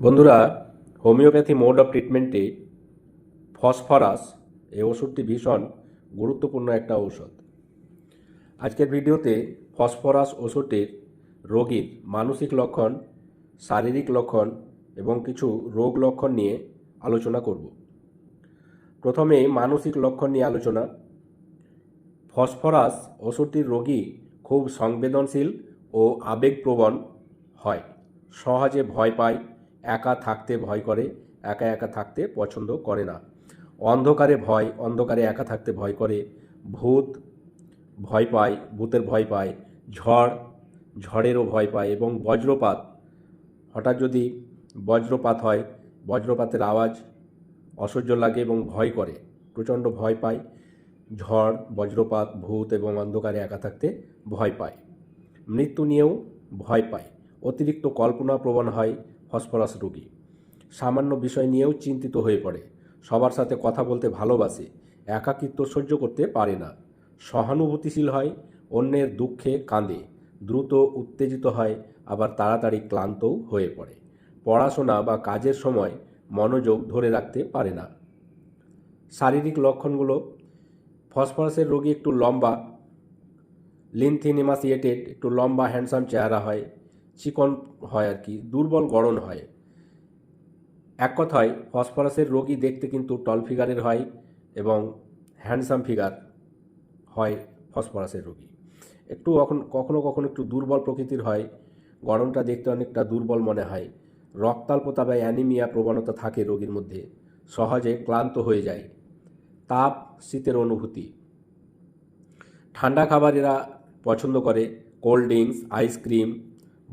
বন্ধুরা, homeopathy mode of ট্রিটমেন্টে phosphorus এই ওষুধটি ভীষণ গুরুত্বপূর্ণ একটা ঔষধ। আজকের ভিডিওতে ফসফরাস ওষুধটির রোগীর মানসিক লক্ষণ, শারীরিক লক্ষণ এবং কিছু রোগ লক্ষণ নিয়ে আলোচনা করব। প্রথমে মানসিক লক্ষণ নিয়ে আলোচনা। ফসফরাস ওষুধটির রোগী খুব সংবেদনশীল ও আবেগপ্রবণ হয়, সহজে ভয় পায় একা থাকতে ভয় করে, একা একা থাকতে পছন্দ করে না। অন্ধকারে ভয়, অন্ধকারে একা থাকতে ভয় করে। ভূত ভয় পায়, ভূতের ভয় পায়। ঝড়, ঝড়েরও ভয় পায় এবং বজ্রপাত। হঠাৎ যদি বজ্রপাত হয়, বজ্রপাতের আওয়াজ অসহ্য লাগে এবং ভয় করে, প্রচণ্ড ভয় পায়। ঝড়, বজ্রপাত, ভূত এবং অন্ধকারে একা থাকতে ভয় পায়। মৃত্যু নিয়েও ভয় পায়। অতিরিক্ত কল্পনা প্রবণ হয় ফসফরাস রোগী। সামান্য বিষয় নিয়েও চিন্তিত হয়ে পড়ে। সবার সাথে কথা বলতে ভালোবাসে, একাকিত্ব সহ্য করতে পারে না। সহানুভূতিশীল হয়, অন্যের দুঃখে কাঁদে, দ্রুত উত্তেজিত হয়, আবার তাড়াতাড়ি ক্লান্তও হয়ে পড়ে। পড়াশোনা বা কাজের সময় মনোযোগ ধরে রাখতে পারে না। শারীরিক লক্ষণগুলো, ফসফরাসের রোগী একটু লম্বা লিনথিন ইমাসিয়েটেড একটু লম্বা, হ্যান্ডসাম চেহারা হয় চিকন হয় আর কি, দুর্বল গড়ন হয়। এক কথায়, ফসফরাসের রোগী দেখতে কিন্তু টল ফিগারের হয় এবং হ্যান্ডসাম ফিগার হয় ফসফরাসের রোগী। একটু কখন কখনো একটু দুর্বল প্রকৃতির হয়, গড়নটা দেখতে অনেকটা দুর্বল মনে হয়। রক্তাল্পতা বা অ্যানিমিয়া প্রবণতা থাকে রোগীর মধ্যে, সহজে ক্লান্ত হয়ে যায়। তাপ, শীতের অনুভূতি। ঠান্ডা খাবার এরা পছন্দ করে কোল্ড ড্রিঙ্কস আইসক্রিম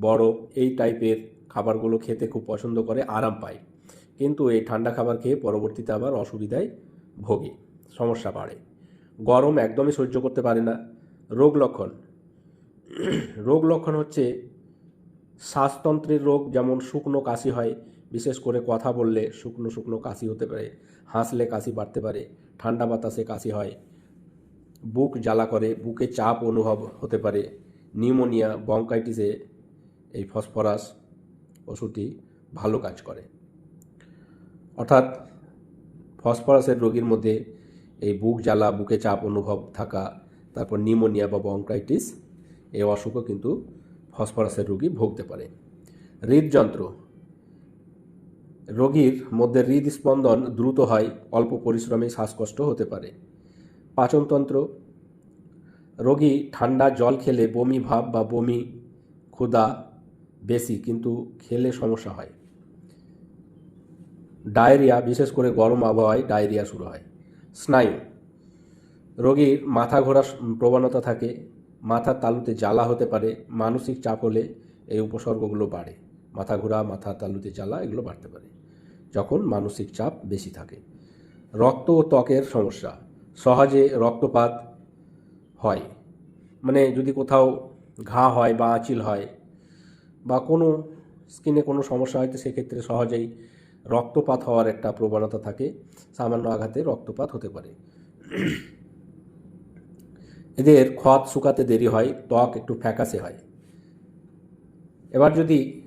বরফ এই টাইপের খাবারগুলো খেতে খুব পছন্দ করে, আরাম পায়। কিন্তু এই ঠান্ডা খাবার খেয়ে পরবর্তীতে আবার অসুবিধায় ভোগে, সমস্যা বাড়ে। গরম একদমই সহ্য করতে পারে না। রোগ লক্ষণ। রোগ লক্ষণ হচ্ছে শ্বাসতন্ত্রের রোগ, যেমন শুকনো কাশি হয়, বিশেষ করে কথা বললে শুকনো শুকনো কাশি হতে পারে, হাসলে কাশি বাড়তে পারে, ঠান্ডা বাতাসে কাশি হয়, বুক জ্বালা করে, বুকে চাপ অনুভব হতে পারে, নিউমোনিয়া বঙ্কাইটিসে এই ফসফরাস ওষুধটি ভালো কাজ করে। অর্থাৎ ফসফরাসের রোগীর মধ্যে এই বুক জ্বালা, বুকে চাপ অনুভব থাকা, তারপর নিউমোনিয়া বা বঙ্কাইটিস এই অসুখও কিন্তু ফসফরাসের রোগী ভুগতে পারে। হৃদযন্ত্র। রোগীর মধ্যে হৃদস্পন্দন দ্রুত হয়, অল্প পরিশ্রমে শ্বাসকষ্ট হতে পারে। পাচনতন্ত্র। রোগী ঠান্ডা জল খেলে বমি ভাব বা বমি, ক্ষুধা বেশি, কিন্তু খেলে সমস্যা হয়। ডায়রিয়া, বিশেষ করে গরম আবহাওয়ায় ডায়রিয়া শুরু হয়। স্নায়ু, রোগীর মাথা ঘোরার প্রবণতা থাকে, মাথার তালুতে জ্বালা হতে পারে, মানসিক চাপ হলে এই উপসর্গগুলো বাড়ে। মাথা ঘোরা, মাথা তালুতে জ্বালা, এগুলো বাড়তে পারে, যখন মানসিক চাপ বেশি থাকে। রক্ত ও ত্বকের সমস্যা, সহজে রক্তপাত হয় মানে যদি কোথাও ঘা হয় বা আঁচিল হয় বা কোনো স্কিনে কোনো সমস্যা হয় তো সেক্ষেত্রে সহজেই রক্তপাত হওয়ার একটা প্রবণতা থাকে, সামান্য আঘাতে রক্তপাত হতে পারে। এদের ক্ষত শুকাতে দেরি হয়, ত্বক একটু ফ্যাকাসে হয়। এবার যদি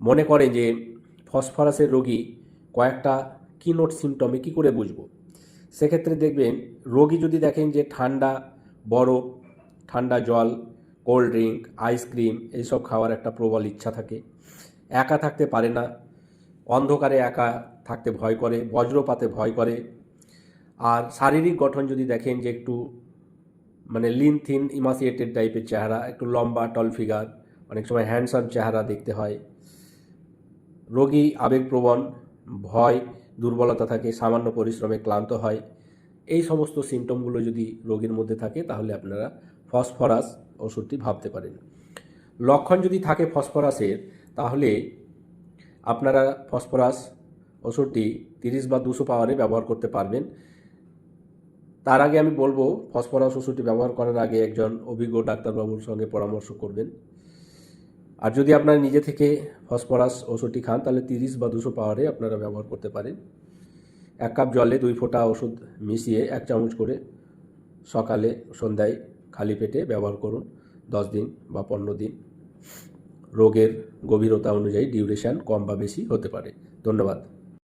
মনে করে যে ফসফরাসের রোগী কয়েকটা কিনোট সিমটমে কী করে বুঝব? সেক্ষেত্রে দেখবেন রোগী যদি দেখেন যে ঠান্ডা বরফ ঠান্ডা জল কোল্ড ড্রিঙ্ক আইসক্রিম এইসব খাওয়ার একটা প্রবল ইচ্ছা থাকে। একা থাকতে পারে না। অন্ধকারে একা থাকতে ভয় করে, বজ্রপাতে ভয় করে। আর শারীরিক গঠন যদি দেখেন যে একটু মানে লিন থিন ইমাসিয়েটেড টাইপের চেহারা, একটু লম্বা টল ফিগার অনেক সময় হ্যান্ডসাম চেহারা দেখতে হয়। রোগী আবেগপ্রবণ, ভয়, দুর্বলতা থাকে, সামান্য পরিশ্রমে ক্লান্ত হয়। এই সমস্ত সিমটমগুলো যদি রোগীর মধ্যে থাকে, তাহলে আপনারা ফসফরাস ওষুধটি ভাবতে পারেন। লক্ষণ যদি থাকে ফসফরাসের, তাহলে আপনারা ফসফরাস ওষুধটি তিরিশ বা দুশো পাওয়ারে ব্যবহার করতে পারবেন। তার আগে আমি বলব, ফসফরাস ওষুধটি ব্যবহার করার আগে একজন অভিজ্ঞ ডাক্তারবাবুর সঙ্গে পরামর্শ করবেন। আর যদি আপনারা নিজে থেকে ফসফরাস ওষুধটি খান, তাহলে তিরিশ বা দুশো পাওয়ারে আপনারা ব্যবহার করতে পারেন। এক কাপ জলে দুই ফোঁটা ওষুধ মিশিয়ে এক চামচ করে সকালে, সন্ধ্যায় খালি পেটে ব্যবহার করুন দশ দিন বা পনেরো দিন। রোগের গভীরতা অনুযায়ী ডিউরেশান কম বা বেশি হতে পারে। ধন্যবাদ।